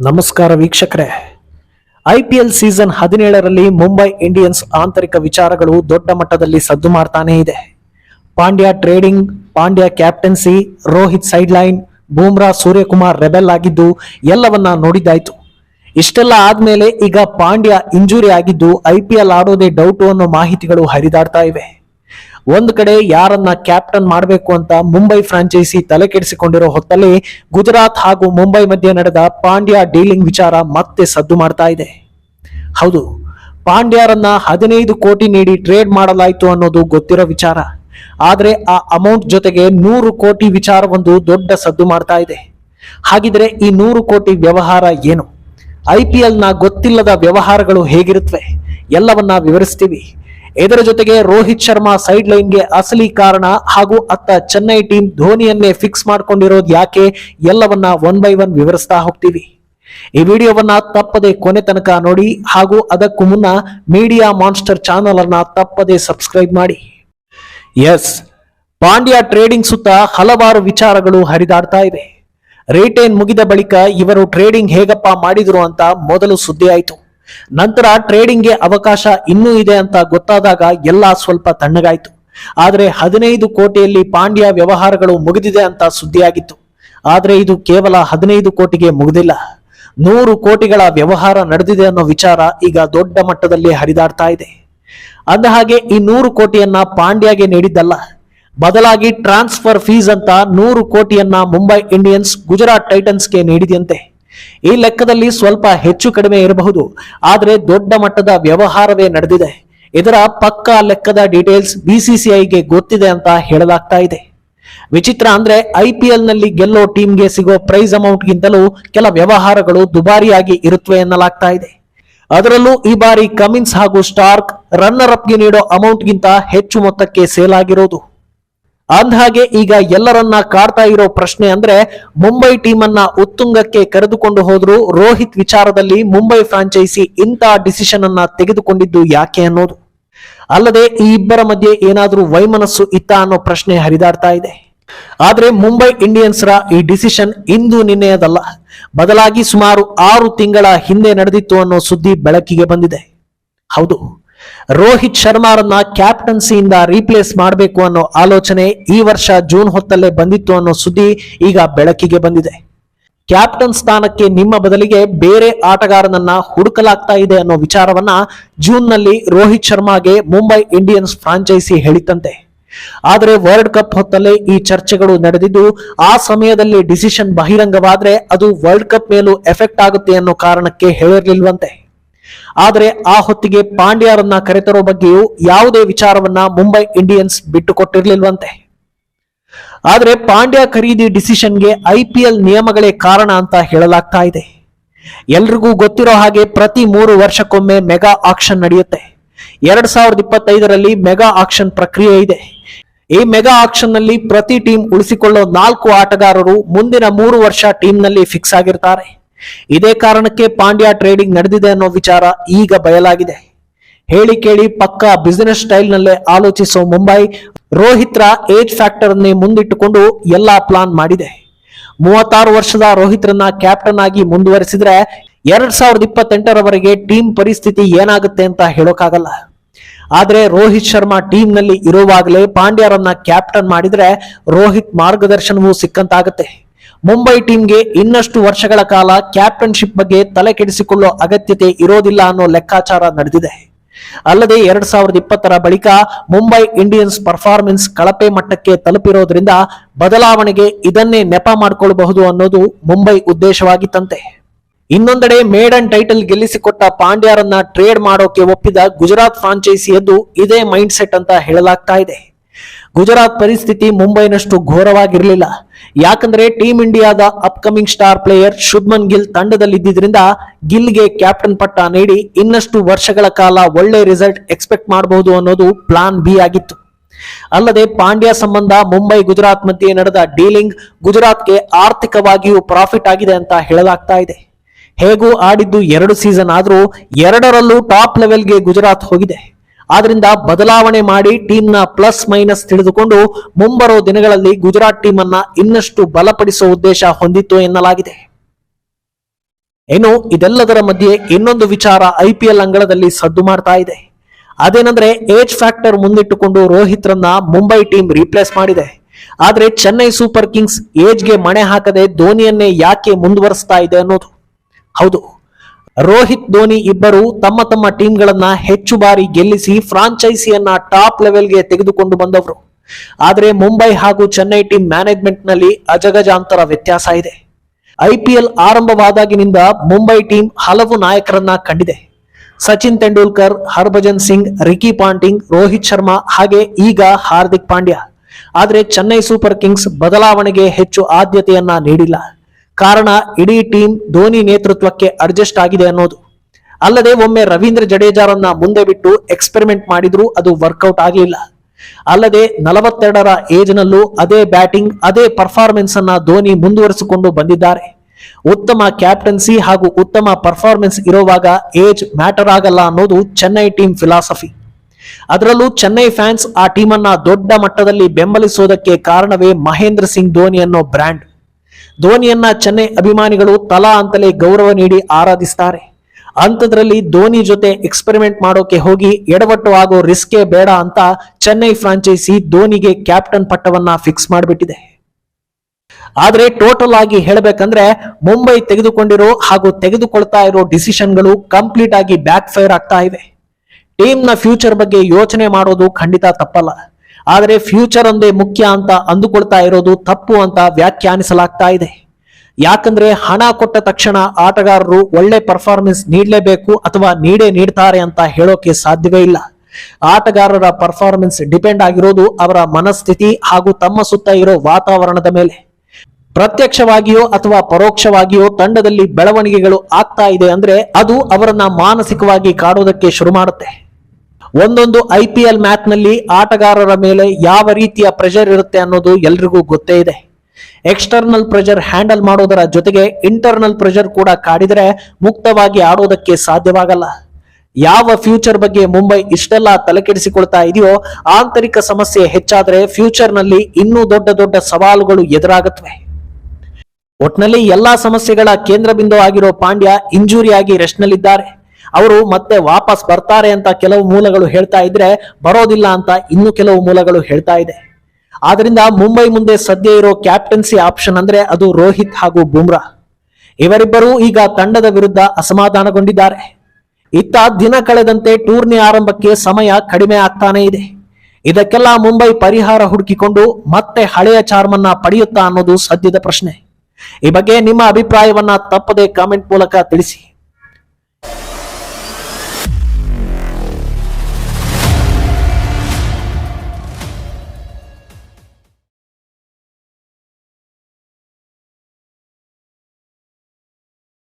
ನಮಸ್ಕಾರ ವೀಕ್ಷಕರೇ. IPL season ಹದಿನೇಳರಲ್ಲಿ ಮುಂಬೈ ಇಂಡಿಯನ್ಸ್ ಆಂತರಿಕ ವಿಚಾರಗಳು ದೊಡ್ಡ ಮಟ್ಟದಲ್ಲಿ ಸದ್ದು ಮಾಡ್ತಾನೇ ಇದೆ. Pandya trading, Pandya captaincy, Rohit sideline, Bumrah Suryakumar rebel ಆಗಿದ್ದು ಎಲ್ಲವನ್ನ ನೋಡಿದ್ದಾಯ್ತು. ಇಷ್ಟೆಲ್ಲ ಆದ್ಮೇಲೆ ಈಗ ಪಾಂಡ್ಯ ಇಂಜುರಿ ಆಗಿದ್ದು ಐಪಿಎಲ್ ಆಡೋದೇ ಡೌಟು ಅನ್ನೋ ಮಾಹಿತಿಗಳು ಹರಿದಾಡ್ತಾ ಇವೆ. ಒಂದು ಕಡೆ ಯಾರನ್ನ ಕ್ಯಾಪ್ಟನ್ ಮಾಡಬೇಕು ಅಂತ ಮುಂಬೈ ಫ್ರಾಂಚೈಸಿ ತಲೆ ಕೆಡಿಸಿಕೊಂಡಿರೋ ಹೊತ್ತಲ್ಲಿ ಗುಜರಾತ್ ಹಾಗೂ ಮುಂಬೈ ಮಧ್ಯೆ ನಡೆದ ಪಾಂಡ್ಯ ಡೀಲಿಂಗ್ ವಿಚಾರ ಮತ್ತೆ ಸದ್ದು ಮಾಡ್ತಾ ಇದೆ. ಹೌದು, ಪಾಂಡ್ಯರನ್ನ ಹದಿನೈದು ಕೋಟಿ ನೀಡಿ ಟ್ರೇಡ್ ಮಾಡಲಾಯಿತು ಅನ್ನೋದು ಗೊತ್ತಿರೋ ವಿಚಾರ. ಆದ್ರೆ ಆ ಅಮೌಂಟ್ ಜೊತೆಗೆ ನೂರು ಕೋಟಿ ವಿಚಾರವೊಂದು ದೊಡ್ಡ ಸದ್ದು ಮಾಡ್ತಾ ಇದೆ. ಹಾಗಿದ್ರೆ ಈ ನೂರು ಕೋಟಿ ವ್ಯವಹಾರ ಏನು? ಐ ಪಿ ನ ಗೊತ್ತಿಲ್ಲದ ವ್ಯವಹಾರಗಳು ಹೇಗಿರುತ್ತವೆ ಎಲ್ಲವನ್ನ ವಿವರಿಸ್ತೀವಿ. ಇದರ ಜೊತೆಗೆ ರೋಹಿತ್ ಶರ್ಮಾ ಸೈಡ್ ಲೈನ್ಗೆ ಅಸಲಿ ಕಾರಣ ಹಾಗೂ ಅತ್ತ ಚೆನ್ನೈ ಟೀಮ್ ಧೋನಿಯನ್ನೇ ಫಿಕ್ಸ್ ಮಾಡ್ಕೊಂಡಿರೋದು ಯಾಕೆ ಎಲ್ಲವನ್ನ ಒನ್ ಬೈ ಒನ್ ವಿವರಿಸ್ತಾ ಹೋಗ್ತೀವಿ. ಈ ವಿಡಿಯೋವನ್ನ ತಪ್ಪದೆ ಕೊನೆ ತನಕ ನೋಡಿ ಹಾಗೂ ಅದಕ್ಕೂ ಮುನ್ನ ಮೀಡಿಯಾ ಮಾನ್ಸ್ಟರ್ ಚಾನಲ್ ಅನ್ನ ತಪ್ಪದೆ ಸಬ್ಸ್ಕ್ರೈಬ್ ಮಾಡಿ. ಎಸ್ ಪಾಂಡ್ಯ ಟ್ರೇಡಿಂಗ್ ಸುತ್ತ ಹಲವಾರು ವಿಚಾರಗಳು ಹರಿದಾಡ್ತಾ ಇವೆ ರಿಟೇನ್ ಮುಗಿದ ಬಳಿಕ ಇವರು ಟ್ರೇಡಿಂಗ್ ಹೇಗಪ್ಪ ಮಾಡಿದ್ರು ಅಂತ ಮೊದಲು ಸುದ್ದಿ ಆಯಿತು. ನಂತರ ಟ್ರೇಡಿಂಗ್ಗೆ ಅವಕಾಶ ಇನ್ನೂ ಇದೆ ಅಂತ ಗೊತ್ತಾದಾಗ ಎಲ್ಲ ಸ್ವಲ್ಪ ತಣ್ಣಗಾಯಿತು. ಆದರೆ ಹದಿನೈದು ಕೋಟಿಯಲ್ಲಿ ಪಾಂಡ್ಯ ವ್ಯವಹಾರಗಳು ಮುಗಿದಿದೆ ಅಂತ ಸುದ್ದಿಯಾಗಿತ್ತು. ಆದರೆ ಇದು ಕೇವಲ ಹದಿನೈದು ಕೋಟಿಗೆ ಮುಗಿದಿಲ್ಲ. ನೂರು ಕೋಟಿಗಳ ವ್ಯವಹಾರ ನಡೆದಿದೆ ಅನ್ನೋ ವಿಚಾರ ಈಗ ದೊಡ್ಡ ಮಟ್ಟದಲ್ಲಿ ಹರಿದಾಡ್ತಾ ಇದೆ. ಅಂದ ಹಾಗೆ ಈ ನೂರು ಕೋಟಿಯನ್ನ ಪಾಂಡ್ಯಗೆ ನೀಡಿದ್ದಲ್ಲ. ಬದಲಾಗಿ ಟ್ರಾನ್ಸ್ಫರ್ ಫೀಸ್ ಅಂತ ನೂರು ಕೋಟಿಯನ್ನ ಮುಂಬೈ ಇಂಡಿಯನ್ಸ್, ಗುಜರಾತ್ ಟೈಟನ್ಸ್ಗೆ ನೀಡಿದೆಯಂತೆ. ಈ ಲೆಕ್ಕದಲ್ಲಿ ಸ್ವಲ್ಪ ಹೆಚ್ಚು ಕಡಿಮೆ ಇರಬಹುದು, ಆದರೆ ದೊಡ್ಡ ಮಟ್ಟದ ವ್ಯವಹಾರವೇ ನಡೆದಿದೆ. ಇದರ ಪಕ್ಕಾ ಲೆಕ್ಕದ ಡೀಟೇಲ್ಸ್ ಬಿಸಿಸಿಐಗೆ ಗೊತ್ತಿದೆ ಅಂತ ಹೇಳಲಾಗ್ತಾ ಇದೆ. ವಿಚಿತ್ರ ಅಂದ್ರೆ ಐಪಿಎಲ್ನಲ್ಲಿ ಗೆಲ್ಲೋ ಟೀಮ್ಗೆ ಸಿಗೋ ಪ್ರೈಸ್ ಅಮೌಂಟ್ ಗಿಂತಲೂ ಕೆಲ ವ್ಯವಹಾರಗಳು ದುಬಾರಿಯಾಗಿ ಇರುತ್ತವೆ ಎನ್ನಲಾಗ್ತಾ ಇದೆ. ಅದರಲ್ಲೂ ಈ ಬಾರಿ ಕಮಿನ್ಸ್ ಹಾಗೂ ಸ್ಟಾರ್ಕ್ ರನ್ನರ್ ಅಪ್ಗೆ ನೀಡೋ ಅಮೌಂಟ್ ಗಿಂತ ಹೆಚ್ಚು ಮೊತ್ತಕ್ಕೆ ಸೇಲ್ ಆಗಿರೋದು. ಅಂದಹಾಗೆ ಈಗ ಎಲ್ಲರನ್ನ ಕಾಡ್ತಾ ಇರೋ ಪ್ರಶ್ನೆ ಅಂದ್ರೆ ಮುಂಬೈ ಟೀಮ್ ಅನ್ನ ಉತ್ತುಂಗಕ್ಕೆ ಕರೆದುಕೊಂಡು ಹೋದ್ರು ರೋಹಿತ್ ವಿಚಾರದಲ್ಲಿ ಮುಂಬೈ ಫ್ರಾಂಚೈಸಿ ಇಂಥ ಡಿಸಿಷನ್ ಅನ್ನ ತೆಗೆದುಕೊಂಡಿದ್ದು ಯಾಕೆ ಅನ್ನೋದು. ಅಲ್ಲದೆ ಈ ಇಬ್ಬರ ಮಧ್ಯೆ ಏನಾದ್ರೂ ವೈಮನಸ್ಸು ಇತ್ತ ಅನ್ನೋ ಪ್ರಶ್ನೆ ಹರಿದಾಡ್ತಾ ಇದೆ. ಆದ್ರೆ ಮುಂಬೈ ಇಂಡಿಯನ್ಸ್ರ ಈ ಡಿಸಿಷನ್ ಇಂದು ನಿನ್ನೆಯದಲ್ಲ. ಬದಲಾಗಿ ಸುಮಾರು ಆರು ತಿಂಗಳ ಹಿಂದೆ ನಡೆದಿತ್ತು ಅನ್ನೋ ಸುದ್ದಿ ಬೆಳಕಿಗೆ ಬಂದಿದೆ. ಹೌದು. ರೋಹಿತ್ ಶರ್ಮಾರನ್ನ ಕ್ಯಾಪ್ಟನ್ಸಿಯಿಂದ ರೀಪ್ಲೇಸ್ ಮಾಡಬೇಕು ಅನ್ನೋ ಆಲೋಚನೆ ಈ ವರ್ಷ ಜೂನ್ ಹೊತ್ತಲ್ಲೇ ಬಂದಿತ್ತು ಅನ್ನೋ ಸುದ್ದಿ ಈಗ ಬೆಳಕಿಗೆ ಬಂದಿದೆ. ಕ್ಯಾಪ್ಟನ್ ಸ್ಥಾನಕ್ಕೆ ನಿಮ್ಮ ಬದಲಿಗೆ ಬೇರೆ ಆಟಗಾರನನ್ನ ಹುಡುಕಲಾಗ್ತಾ ಇದೆ ಅನ್ನೋ ವಿಚಾರವನ್ನ ಜೂನ್ನಲ್ಲಿ ರೋಹಿತ್ ಶರ್ಮಾಗೆ ಮುಂಬೈ ಇಂಡಿಯನ್ಸ್ ಫ್ರಾಂಚೈಸಿ ಹೇಳಿತಂತೆ ಆದರೆ ವರ್ಲ್ಡ್ ಕಪ್ ಹೊತ್ತಲ್ಲೇ ಈ ಚರ್ಚೆಗಳು ನಡೆದಿದ್ದು, ಆ ಸಮಯದಲ್ಲಿ ಡಿಸಿಷನ್ ಬಹಿರಂಗವಾದ್ರೆ ಅದು ವರ್ಲ್ಡ್ ಕಪ್ ಮೇಲೂ ಎಫೆಕ್ಟ್ ಆಗುತ್ತೆ ಅನ್ನೋ ಕಾರಣಕ್ಕೆ ಹೇಳಿರ್ಲಿಲ್ವಂತೆ. ಆದರೆ ಆ ಹೊತ್ತಿಗೆ ಪಾಂಡ್ಯರನ್ನ ಕರೆತರೋ ಬಗ್ಗೆಯೂ ಯಾವುದೇ ವಿಚಾರವನ್ನ ಮುಂಬೈ ಇಂಡಿಯನ್ಸ್ ಬಿಟ್ಟುಕೊಟ್ಟಿರ್ಲಿಲ್ವಂತೆ. ಆದರೆ ಪಾಂಡ್ಯ ಖರೀದಿ ಡಿಸಿಷನ್ಗೆ ಐ ಪಿ ನಿಯಮಗಳೇ ಕಾರಣ ಅಂತ ಹೇಳಲಾಗ್ತಾ ಇದೆ. ಎಲ್ರಿಗೂ ಗೊತ್ತಿರೋ ಹಾಗೆ ಪ್ರತಿ ಮೂರು ವರ್ಷಕ್ಕೊಮ್ಮೆ ಮೆಗಾ ಆಕ್ಷನ್ ನಡೆಯುತ್ತೆ. ಎರಡ್ ಸಾವಿರದ ಇಪ್ಪತ್ತೈದರಲ್ಲಿ ಮೆಗಾ ಆಕ್ಷನ್ ಪ್ರಕ್ರಿಯೆ ಇದೆ. ಈ ಮೆಗಾ ಆಕ್ಷನ್ನಲ್ಲಿ ಪ್ರತಿ ಟೀಮ್ ಉಳಿಸಿಕೊಳ್ಳೋ ನಾಲ್ಕು ಆಟಗಾರರು ಮುಂದಿನ ಮೂರು ವರ್ಷ ಟೀಮ್ನಲ್ಲಿ ಫಿಕ್ಸ್ ಆಗಿರ್ತಾರೆ. ಇದೇ ಕಾರಣಕ್ಕೆ ಪಾಂಡ್ಯ ಟ್ರೇಡಿಂಗ್ ನಡೆದಿದೆ ಅನ್ನೋ ವಿಚಾರ ಈಗ ಬಯಲಾಗಿದೆ. ಹೇಳಿ ಕೇಳಿ ಪಕ್ಕಾ ಬಿಸಿನೆಸ್ ಸ್ಟೈಲ್ ನಲ್ಲೇ ಆಲೋಚಿಸೋ ಮುಂಬೈ, ರೋಹಿತ್ರ ಏಜ್ ಫ್ಯಾಕ್ಟರ್ ಅನ್ನೇ ಮುಂದಿಟ್ಟುಕೊಂಡು ಎಲ್ಲಾ ಪ್ಲಾನ್ ಮಾಡಿದೆ. ಮೂವತ್ತಾರು ವರ್ಷದ ರೋಹಿತ್ರನ್ನ ಕ್ಯಾಪ್ಟನ್ ಆಗಿ ಮುಂದುವರೆಸಿದ್ರೆ ಎರಡ್ ಸಾವಿರದ ಇಪ್ಪತ್ತೆಂಟರವರೆಗೆ ಟೀಮ್ ಪರಿಸ್ಥಿತಿ ಏನಾಗುತ್ತೆ ಅಂತ ಹೇಳೋಕ್ಕಾಗಲ್ಲ ಆದ್ರೆ ರೋಹಿತ್ ಶರ್ಮಾ ಟೀಮ್ನಲ್ಲಿ ಇರುವಾಗಲೇ ಪಾಂಡ್ಯರನ್ನ ಕ್ಯಾಪ್ಟನ್ ಮಾಡಿದ್ರೆ ರೋಹಿತ್ ಮಾರ್ಗದರ್ಶನವೂ ಸಿಕ್ಕಂತಾಗತ್ತೆ. ಮುಂಬೈ ಟೀಮ್ಗೆ ಇನ್ನಷ್ಟು ವರ್ಷಗಳ ಕಾಲ ಕ್ಯಾಪ್ಟನ್ಶಿಪ್ ಬಗ್ಗೆ ತಲೆ ಕೆಡಿಸಿಕೊಳ್ಳೋ ಅಗತ್ಯತೆ ಇರೋದಿಲ್ಲ ಅನ್ನೋ ಲೆಕ್ಕಾಚಾರ ನಡೆದಿದೆ. ಅಲ್ಲದೆ ಎರಡ್ ಸಾವಿರದ ಇಪ್ಪತ್ತರ ಬಳಿಕ ಮುಂಬೈ ಇಂಡಿಯನ್ಸ್ ಪರ್ಫಾರ್ಮೆನ್ಸ್ ಕಳಪೆ ಮಟ್ಟಕ್ಕೆ ತಲುಪಿರೋದ್ರಿಂದ ಬದಲಾವಣೆಗೆ ಇದನ್ನೇ ನೆಪ ಮಾಡಿಕೊಳ್ಳಬಹುದು ಅನ್ನೋದು ಮುಂಬೈ ಉದ್ದೇಶವಾಗಿತ್ತಂತೆ. ಇನ್ನೊಂದೆಡೆ ಮೇಡನ್ ಟೈಟಲ್ ಗೆಲ್ಲಿಸಿಕೊಟ್ಟ ಪಾಂಡ್ಯರನ್ನ ಟ್ರೇಡ್ ಮಾಡೋಕೆ ಒಪ್ಪಿದ ಗುಜರಾತ್ ಫ್ರಾಂಚೈಸಿಯದ್ದು ಇದೇ ಮೈಂಡ್ ಸೆಟ್ ಅಂತ ಹೇಳಲಾಗ್ತಾ ಇದೆ. ಗುಜರಾತ್ ಪರಿಸ್ಥಿತಿ ಮುಂಬೈನಷ್ಟು ಘೋರವಾಗಿರಲಿಲ್ಲ. ಯಾಕಂದ್ರೆ ಟೀಮ್ ಇಂಡಿಯಾದ upcoming star player Shubman Gill ತಂಡದಲ್ಲಿದ್ದರಿಂದ ಗಿಲ್ಗೆ ಕ್ಯಾಪ್ಟನ್ ಪಟ್ಟ ನೀಡಿ ಇನ್ನಷ್ಟು ವರ್ಷಗಳ ಕಾಲ ಒಳ್ಳೆ ರಿಸಲ್ಟ್ ಎಕ್ಸ್ಪೆಕ್ಟ್ ಮಾಡಬಹುದು ಅನ್ನೋದು ಪ್ಲಾನ್ ಬಿ ಆಗಿತ್ತು. ಅಲ್ಲದೆ ಪಾಂಡ್ಯ ಸಂಬಂಧ ಮುಂಬೈ ಗುಜರಾತ್ ಮಧ್ಯೆ ನಡೆದ ಡೀಲಿಂಗ್ ಗುಜರಾತ್ಗೆ ಆರ್ಥಿಕವಾಗಿಯೂ ಪ್ರಾಫಿಟ್ ಆಗಿದೆ ಅಂತ ಹೇಳಲಾಗ್ತಾ ಇದೆ. ಹೇಗೂ ಆಡಿದ್ದು ಎರಡು ಸೀಸನ್ ಆದರೂ ಎರಡರಲ್ಲೂ ಟಾಪ್ ಲೆವೆಲ್ಗೆ ಗುಜರಾತ್ ಹೋಗಿದೆ. ಆದ್ರಿಂದ ಬದಲಾವಣೆ ಮಾಡಿ ಟೀಮ್ನ ಪ್ಲಸ್ ಮೈನಸ್ ತಿಳಿದುಕೊಂಡು ಮುಂಬರೋ ದಿನಗಳಲ್ಲಿ ಗುಜರಾತ್ ಟೀಮ್ ಅನ್ನ ಇನ್ನಷ್ಟು ಬಲಪಡಿಸುವ ಉದ್ದೇಶ ಹೊಂದಿತ್ತು ಎನ್ನಲಾಗಿದೆ. ಇನ್ನು ಇದೆಲ್ಲದರ ಮಧ್ಯೆ ಇನ್ನೊಂದು ವಿಚಾರ ಐ ಪಿ ಅಂಗಳದಲ್ಲಿ ಸದ್ದು ಮಾಡ್ತಾ ಇದೆ. ಅದೇನಂದ್ರೆ ಏಜ್ ಫ್ಯಾಕ್ಟರ್ ಮುಂದಿಟ್ಟುಕೊಂಡು ರೋಹಿತ್ ರನ್ನ ಮುಂಬೈ ಟೀಮ್ ರೀಪ್ಲೇಸ್ ಮಾಡಿದೆ. ಆದ್ರೆ ಚೆನ್ನೈ ಸೂಪರ್ ಕಿಂಗ್ಸ್ ಏಜ್ಗೆ ಮಣೆ ಹಾಕದೆ ಧೋನಿಯನ್ನೇ ಯಾಕೆ ಮುಂದುವರಿಸ್ತಾ ಇದೆ ಅನ್ನೋದು. ಹೌದು ರೋಹಿತ್, ಧೋನಿ ಇಬ್ಬರು ತಮ್ಮ ತಮ್ಮ ಟೀಮ್ಗಳನ್ನ ಹೆಚ್ಚು ಬಾರಿ ಗೆಲ್ಲಿಸಿ ಫ್ರಾಂಚೈಸಿಯನ್ನ ಟಾಪ್ ಲೆವೆಲ್ಗೆ ತೆಗೆದುಕೊಂಡು ಬಂದವರು. ಆದರೆ ಮುಂಬೈ ಹಾಗೂ ಚೆನ್ನೈ ಟೀಮ್ ಮ್ಯಾನೇಜ್ಮೆಂಟ್ನಲ್ಲಿ ಅಜಗಜಾಂತರ ವ್ಯತ್ಯಾಸ ಇದೆ. ಐಪಿಎಲ್ ಆರಂಭವಾದಾಗಿನಿಂದ ಮುಂಬೈ ಟೀಮ್ ಹಲವು ನಾಯಕರನ್ನ ಕಂಡಿದೆ. ಸಚಿನ್ ತೆಂಡೂಲ್ಕರ್, ಹರ್ಭಜನ್ ಸಿಂಗ್, ರಿಕಿ ಪಾಂಟಿಂಗ್, ರೋಹಿತ್ ಶರ್ಮಾ ಹಾಗೆ ಈಗ ಹಾರ್ದಿಕ್ ಪಾಂಡ್ಯ. ಆದರೆ ಚೆನ್ನೈ ಸೂಪರ್ ಕಿಂಗ್ಸ್ ಬದಲಾವಣೆಗೆ ಹೆಚ್ಚು ಆದ್ಯತೆಯನ್ನ ನೀಡಿಲ್ಲ. ಕಾರಣ ಇಡೀ ಟೀಮ್ ಧೋನಿ ನೇತೃತ್ವಕ್ಕೆ ಅಡ್ಜಸ್ಟ್ ಆಗಿದೆ ಅನ್ನೋದು. ಅಲ್ಲದೆ ಒಮ್ಮೆ ರವೀಂದ್ರ ಜಡೇಜಾರನ್ನ ಮುಂದೆ ಬಿಟ್ಟು ಎಕ್ಸ್ಪೆರಿಮೆಂಟ್ ಮಾಡಿದ್ರು ಅದು ವರ್ಕೌಟ್ ಆಗಲಿಲ್ಲ. ಅಲ್ಲದೆ ನಲವತ್ತೆರಡರ ಏಜ್ನಲ್ಲೂ ಅದೇ ಬ್ಯಾಟಿಂಗ್ ಅದೇ ಪರ್ಫಾರ್ಮೆನ್ಸ್ ಅನ್ನ ಧೋನಿ ಮುಂದುವರಿಸಿಕೊಂಡು ಬಂದಿದ್ದಾರೆ. ಉತ್ತಮ ಕ್ಯಾಪ್ಟನ್ಸಿ ಹಾಗೂ ಉತ್ತಮ ಪರ್ಫಾರ್ಮೆನ್ಸ್ ಇರುವಾಗ ಏಜ್ ಮ್ಯಾಟರ್ ಆಗಲ್ಲ ಅನ್ನೋದು ಚೆನ್ನೈ ಟೀಮ್ ಫಿಲಾಸಫಿ ಅದರಲ್ಲೂ ಚೆನ್ನೈ ಫ್ಯಾನ್ಸ್ ಆ ಟೀಮನ್ನ ದೊಡ್ಡ ಮಟ್ಟದಲ್ಲಿ ಬೆಂಬಲಿಸೋದಕ್ಕೆ ಕಾರಣವೇ ಮಹೇಂದ್ರ ಸಿಂಗ್ ಧೋನಿ ಅನ್ನೋ ಬ್ರ್ಯಾಂಡ್ ಧೋನಿಯನ್ನ ಚೆನ್ನೈ ಅಭಿಮಾನಿಗಳು ತಲಾ ಅಂತಲೇ ಗೌರವ ನೀಡಿ ಆರಾಧಿಸ್ತಾರೆ. ಅಂಥದ್ರಲ್ಲಿ ಧೋನಿ ಜೊತೆ ಎಕ್ಸ್ಪೆರಿಮೆಂಟ್ ಮಾಡೋಕೆ ಹೋಗಿ ಎಡವಟ್ಟು ಆಗೋ ರಿಸ್ಕೇ ಬೇಡ ಅಂತ ಚೆನ್ನೈ ಫ್ರಾಂಚೈಸಿ ಧೋನಿಗೆ ಕ್ಯಾಪ್ಟನ್ ಪಟ್ಟವನ್ನ ಫಿಕ್ಸ್ ಮಾಡಿಬಿಟ್ಟಿದೆ. ಆದ್ರೆ ಟೋಟಲ್ ಆಗಿ ಹೇಳಬೇಕಂದ್ರೆ ಮುಂಬೈ ತೆಗೆದುಕೊಂಡಿರೋ ಹಾಗೂ ತೆಗೆದುಕೊಳ್ತಾ ಇರೋ ಡಿಸಿಷನ್ಗಳು ಕಂಪ್ಲೀಟ್ ಆಗಿ ಬ್ಯಾಕ್ ಫೈರ್ ಆಗ್ತಾ ಇವೆ. ನ ಫ್ಯೂಚರ್ ಬಗ್ಗೆ ಯೋಚನೆ ಮಾಡೋದು ಖಂಡಿತ ತಪ್ಪಲ್ಲ. ಆದ್ರೆ ಫ್ಯೂಚರ್ ಒಂದೇ ಮುಖ್ಯ ಅಂತ ಅಂದುಕೊಳ್ತಾ ಇರೋದು ತಪ್ಪು ಅಂತ ವ್ಯಾಖ್ಯಾನಿಸಲಾಗ್ತಾ ಇದೆ. ಯಾಕಂದ್ರೆ ಹಣ ಕೊಟ್ಟ ತಕ್ಷಣ ಆಟಗಾರರು ಒಳ್ಳೆ ಪರ್ಫಾರ್ಮೆನ್ಸ್ ನೀಡಲೇಬೇಕು ಅಥವಾ ನೀಡೇ ನೀಡ್ತಾರೆ ಅಂತ ಹೇಳೋಕೆ ಸಾಧ್ಯವೇ ಇಲ್ಲ. ಆಟಗಾರರ ಪರ್ಫಾರ್ಮೆನ್ಸ್ ಡಿಪೆಂಡ್ ಆಗಿರೋದು ಅವರ ಮನಸ್ಥಿತಿ ಹಾಗೂ ತಮ್ಮ ಸುತ್ತ ಇರೋ ವಾತಾವರಣದ ಮೇಲೆ. ಪ್ರತ್ಯಕ್ಷವಾಗಿಯೋ ಅಥವಾ ಪರೋಕ್ಷವಾಗಿಯೋ ತಂಡದಲ್ಲಿ ಬೆಳವಣಿಗೆಗಳು ಆಗ್ತಾ ಇದೆ ಅಂದ್ರೆ ಅದು ಅವರನ್ನ ಮಾನಸಿಕವಾಗಿ ಕಾಡೋದಕ್ಕೆ ಶುರು ಮಾಡುತ್ತೆ. ಒಂದೊಂದು ಐ ಪಿ ಎಲ್ ಮ್ಯಾಚ್ನಲ್ಲಿ ಆಟಗಾರರ ಮೇಲೆ ಯಾವ ರೀತಿಯ ಪ್ರೆಷರ್ ಇರುತ್ತೆ ಅನ್ನೋದು ಎಲ್ರಿಗೂ ಗೊತ್ತೇ ಇದೆ. ಎಕ್ಸ್ಟರ್ನಲ್ ಪ್ರೆಷರ್ ಹ್ಯಾಂಡಲ್ ಮಾಡೋದರ ಜೊತೆಗೆ ಇಂಟರ್ನಲ್ ಪ್ರೆಷರ್ ಕೂಡ ಕಾಡಿದರೆ ಮುಕ್ತವಾಗಿ ಆಡೋದಕ್ಕೆ ಸಾಧ್ಯವಾಗಲ್ಲ. ಯಾವ ಫ್ಯೂಚರ್ ಬಗ್ಗೆ ಮುಂಬೈ ಇಷ್ಟೆಲ್ಲ ತಲೆಕೆಡಿಸಿಕೊಳ್ತಾ ಇದೆಯೋ ಆಂತರಿಕ ಸಮಸ್ಯೆ ಹೆಚ್ಚಾದರೆ ಫ್ಯೂಚರ್ನಲ್ಲಿ ಇನ್ನೂ ದೊಡ್ಡ ದೊಡ್ಡ ಸವಾಲುಗಳು ಎದುರಾಗುತ್ತವೆ. ಒಟ್ನಲ್ಲಿ ಎಲ್ಲಾ ಸಮಸ್ಯೆಗಳ ಕೇಂದ್ರ ಬಿಂದು ಆಗಿರೋ ಪಾಂಡ್ಯ ಇಂಜೂರಿಯಾಗಿ ಆಗಿ ರೆಸ್ಟ್ ನಲ್ಲಿದ್ದಾರೆ ಅವರು ಮತ್ತೆ ವಾಪಸ್ ಬರ್ತಾರೆ ಅಂತ ಕೆಲವು ಮೂಲಗಳು ಹೇಳ್ತಾ ಇದ್ರೆ ಬರೋದಿಲ್ಲ ಅಂತ ಇನ್ನು ಕೆಲವು ಮೂಲಗಳು ಹೇಳ್ತಾ ಇದೆ. ಆದ್ರಿಂದ ಮುಂಬೈ ಮುಂದೆ ಸದ್ಯ ಇರೋ ಕ್ಯಾಪ್ಟನ್ಸಿ ಆಪ್ಷನ್ ಅಂದ್ರೆ ಅದು ರೋಹಿತ್ ಹಾಗೂ ಬುಮ್ರಾ. ಇವರಿಬ್ಬರೂ ಈಗ ತಂಡದ ವಿರುದ್ಧ ಅಸಮಾಧಾನಗೊಂಡಿದ್ದಾರೆ. ಇತ್ತ ದಿನ ಕಳೆದಂತೆ ಟೂರ್ನಿ ಆರಂಭಕ್ಕೆ ಸಮಯ ಕಡಿಮೆ ಆಗ್ತಾನೆ ಇದೆ. ಇದಕ್ಕೆಲ್ಲ ಮುಂಬೈ ಪರಿಹಾರ ಹುಡುಕಿಕೊಂಡು ಮತ್ತೆ ಹಳೆಯ ಚಾರ್ಮನ್ನ ಪಡೆಯುತ್ತಾ ಅನ್ನೋದು ಸದ್ಯದ ಪ್ರಶ್ನೆ. ಈ ಬಗ್ಗೆ ನಿಮ್ಮ ಅಭಿಪ್ರಾಯವನ್ನ ತಪ್ಪದೆ ಕಾಮೆಂಟ್ ಮೂಲಕ ತಿಳಿಸಿ.